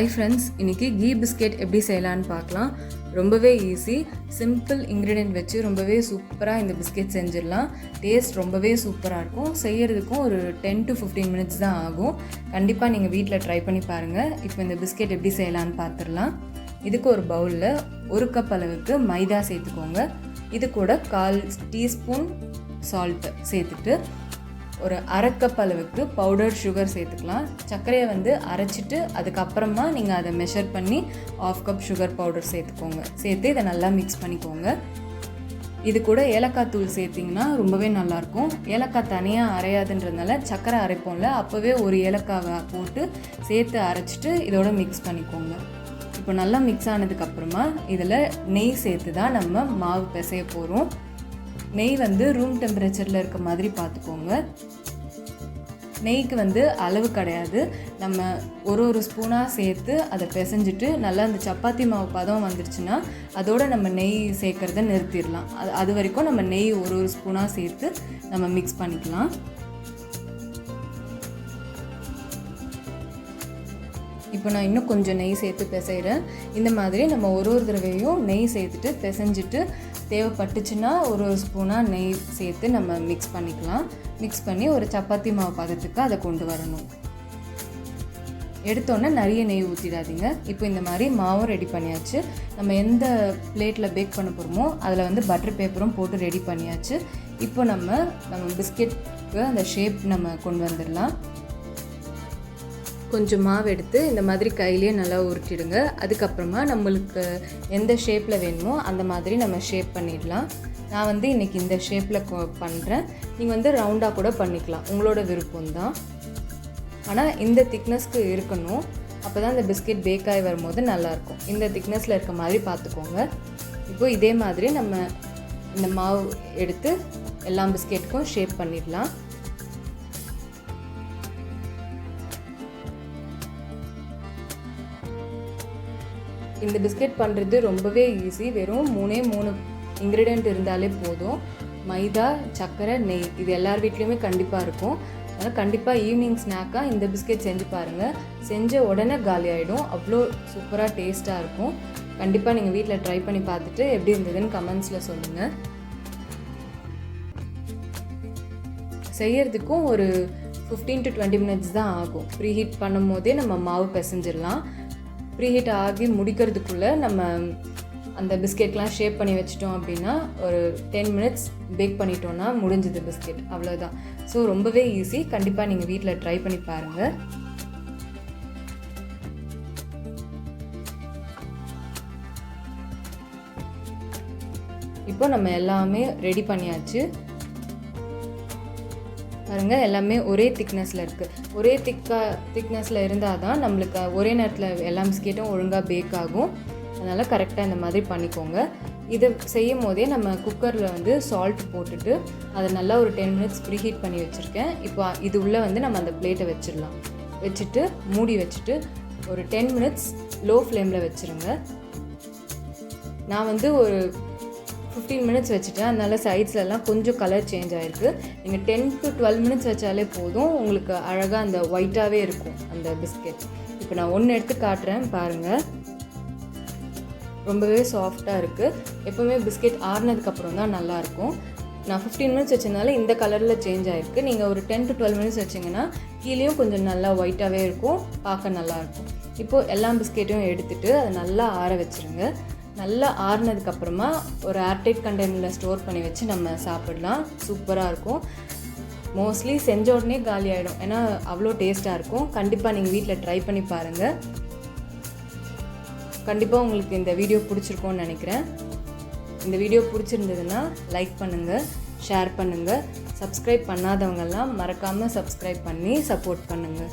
Hi friends இன்றைக்கி ghee biscuit எப்படி செய்யலான்னு பார்க்கலாம். ரொம்பவே ஈஸி சிம்பிள் இன்க்ரீடியன்ட் வச்சு ரொம்பவே சூப்பராக இந்த பிஸ்கெட் செஞ்சிடலாம். டேஸ்ட் ரொம்பவே சூப்பராக இருக்கும். செய்கிறதுக்கும் ஒரு டென் டு ஃபிஃப்டீன் மினிட்ஸ் தான் ஆகும். கண்டிப்பாக நீங்கள் வீட்டில் ட்ரை பண்ணி பாருங்கள் இப்போ இந்த பிஸ்கெட் எப்படி செய்யலான்னு பார்த்துடலாம் இதுக்கு ஒரு பவுலில் ஒரு கப் அளவுக்கு மைதா சேர்த்துக்கோங்க. இது கூட கால் டீஸ்பூன் சால்ட்டு சேர்த்துட்டு ஒரு அரை கப் அளவுக்கு பவுடர் சுகர் சேர்த்துக்கலாம். சர்க்கரையை வந்து அரைச்சிட்டு அதுக்கப்புறமா நீங்கள் அதை மெஷர் பண்ணி ஆஃப் கப் சுகர் பவுடர் சேர்த்துக்கோங்க. சேர்த்து இதை நல்லா மிக்ஸ் பண்ணிக்கோங்க. இது கூட ஏலக்காய் தூள் சேர்த்திங்கன்னா ரொம்பவே நல்லாயிருக்கும். ஏலக்காய் தனியாக அரையாதுன்றதுனால சர்க்கரை அரைப்போம்ல அப்போவே ஒரு ஏலக்காவை போட்டு சேர்த்து அரைச்சிட்டு இதோட மிக்ஸ் பண்ணிக்கோங்க. இப்போ நல்லா மிக்ஸ் ஆனதுக்கப்புறமா இதில் நெய் சேர்த்து தான் நம்ம மாவு பிசைய போகிறோம் நெய் வந்து ரூம் டெம்பரேச்சரில் இருக்க மாதிரி பார்த்துக்கோங்க. நெய்க்கு வந்து அளவு கிடையாது. நம்ம ஒரு ஒரு ஸ்பூனாக சேர்த்து அதை பிசைஞ்சிட்டு நல்லா அந்த சப்பாத்தி மாவு பதம் வந்துருச்சுன்னா அதோட நம்ம நெய் சேர்க்குறத நிறுத்திடலாம். அது அது வரைக்கும் நம்ம நெய் ஒரு ஒரு ஸ்பூனாக சேர்த்து நம்ம மிக்ஸ் பண்ணிக்கலாம். இப்போ நான் இன்னும் கொஞ்சம் நெய் சேர்த்து பிசைகிறேன் இந்த மாதிரி நம்ம ஒரு ஒரு தடவையும் நெய் சேர்த்துட்டு பிசைஞ்சிட்டு தேவைப்பட்டுச்சுன்னா ஒரு ஸ்பூனாக நெய் சேர்த்து நம்ம மிக்ஸ் பண்ணிக்கலாம். மிக்ஸ் பண்ணி ஒரு சப்பாத்தி மாவு பதத்துக்கு அதை கொண்டு வரணும். எடுத்தோன்னே நிறைய நெய் ஊற்றிடாதீங்க இப்போ இந்த மாதிரி மாவும் ரெடி பண்ணியாச்சு. நம்ம எந்த பிளேட்டில் பேக் பண்ண போகிறோமோ அதில் வந்து பட்டர் பேப்பரும் போட்டு ரெடி பண்ணியாச்சு. இப்போ நம்ம நம்ம பிஸ்கெட்டுக்கு அந்த ஷேப் நம்ம கொண்டு வந்துடலாம். கொஞ்சம் மாவு எடுத்து இந்த மாதிரி கையிலேயே நல்லா உருட்டிடுங்க. அதுக்கப்புறமா நம்மளுக்கு எந்த ஷேப்பில் வேணுமோ அந்த மாதிரி நம்ம ஷேப் பண்ணிடலாம். நான் வந்து இன்றைக்கி இந்த ஷேப்பில் பண்ணுறேன் நீங்கள் வந்து ரவுண்டாக கூட பண்ணிக்கலாம். உங்களோட விருப்பம் தான். ஆனால் இந்த திக்னஸ்க்கு இருக்கணும். அப்போ தான் இந்த பிஸ்கெட் பேக் ஆகி வரும்போது நல்லாயிருக்கும். இந்த திக்னஸில் இருக்க மாதிரி பார்த்துக்கோங்க. இப்போது இதே மாதிரி நம்ம இந்த மாவு எடுத்து எல்லா பிஸ்கெட்டுக்கும் ஷேப் பண்ணிடலாம். இந்த பிஸ்கெட் பண்ணுறது ரொம்பவே ஈஸி வெறும் மூணே மூணு இன்க்ரீடியண்ட் இருந்தாலே போதும். மைதா சர்க்கரை நெய் இது எல்லார் வீட்லேயுமே கண்டிப்பாக இருக்கும். அதனால் கண்டிப்பாக ஈவினிங் ஸ்நாக்காக இந்த பிஸ்கெட் செஞ்சு பாருங்கள் செஞ்ச உடனே காலி ஆகிடும் அவ்வளோ சூப்பராக டேஸ்ட்டாக இருக்கும். கண்டிப்பாக நீங்கள் வீட்டில் ட்ரை பண்ணி பார்த்துட்டு எப்படி இருந்ததுன்னு கமெண்ட்ஸில் சொல்லுங்கள் செய்யறதுக்கும் ஒரு ஃபிஃப்டீன் டு டுவெண்ட்டி மினிட்ஸ் தான் ஆகும். ப்ரீ ஹீட் பண்ணும் போதே நம்ம மாவு பிசைஞ்சிடலாம். ப்ரீஹீட் ஆகி முடிக்கிறதுக்குள்ளே நம்ம அந்த பிஸ்கெட்லாம் ஷேப் பண்ணி வச்சிட்டோம் அப்படின்னா ஒரு டென் மினிட்ஸ் பேக் பண்ணிட்டோன்னா முடிஞ்சது பிஸ்கெட் அவ்வளோதான் ஸோ ரொம்பவே ஈஸி கண்டிப்பாக நீங்கள் வீட்டில் ட்ரை பண்ணி பாருங்கள் இப்போ நம்ம எல்லாமே ரெடி பண்ணியாச்சு. பாருங்கள் எல்லாமே ஒரே திக்னஸில் இருக்குது ஒரே திக்காக திக்னஸில் இருந்தால் தான் நம்மளுக்கு ஒரே நேரத்தில் எல்லா பிஸ்கெட்டும் ஒழுங்காக பேக் ஆகும். அதனால் கரெக்டாக இந்த மாதிரி பண்ணிக்கோங்க. இதை செய்யும் போதே நம்ம குக்கரில் வந்து சால்ட் போட்டுட்டு அதை நல்லா ஒரு டென் மினிட்ஸ் ப்ரீஹீட் பண்ணி வச்சுருக்கேன். இப்போ இது உள்ளே வந்து நம்ம அந்த பிளேட்டை வச்சிடலாம். வச்சுட்டு மூடி வச்சுட்டு ஒரு டென் மினிட்ஸ் லோ ஃப்ளேமில் வச்சுருங்க. நான் வந்து ஒரு ஃபிஃப்டீன் மினிட்ஸ் வச்சுட்டேன் அதனால் சைட்ஸ்லலாம் கொஞ்சம் கலர் சேஞ்ச் ஆகிருக்கு நீங்கள் டென் டு டுவெல் மினிட்ஸ் வச்சாலே போதும். உங்களுக்கு அழகாக அந்த ஒயிட்டாகவே இருக்கும் அந்த பிஸ்கெட் இப்போ நான் ஒன்று எடுத்து காட்டுறேன் பாருங்கள் ரொம்பவே சாஃப்டாக இருக்குது எப்போவுமே பிஸ்கெட் ஆறுனதுக்கப்புறம் தான் நல்லாயிருக்கும் நான் ஃபிஃப்டீன் மினிட்ஸ் வச்சதுனால இந்த கலரில் சேஞ்ச் ஆகிருக்கு நீங்கள் ஒரு டென் டு டுவெல் மினிட்ஸ் வச்சிங்கன்னா கீழேயும் கொஞ்சம் நல்லா ஒயிட்டாகவே இருக்கும். பார்க்க நல்லாயிருக்கும் இப்போது எல்லா பிஸ்கெட்டையும் எடுத்துகிட்டு அதை நல்லா ஆற வச்சுருங்க. நல்லா ஆறுனதுக்கப்புறமா ஒரு ஏர்டைட் கண்டெய்னரில் ஸ்டோர் பண்ணி வச்சு நம்ம சாப்பிடலாம். சூப்பராக இருக்கும். மோஸ்ட்லி செஞ்ச உடனே காலி ஆகிடும் ஏன்னா அவ்வளோ டேஸ்ட்டாக இருக்கும். கண்டிப்பாக நீங்கள் வீட்டில் ட்ரை பண்ணி பாருங்கள் கண்டிப்பாக உங்களுக்கு இந்த வீடியோ பிடிச்சிருக்கோன்னு நினைக்கிறேன். இந்த வீடியோ பிடிச்சிருந்ததுன்னா லைக் பண்ணுங்கள் ஷேர் பண்ணுங்கள் சப்ஸ்கிரைப் பண்ணாதவங்கெல்லாம் மறக்காமல் சப்ஸ்கிரைப் பண்ணி சப்போர்ட் பண்ணுங்கள்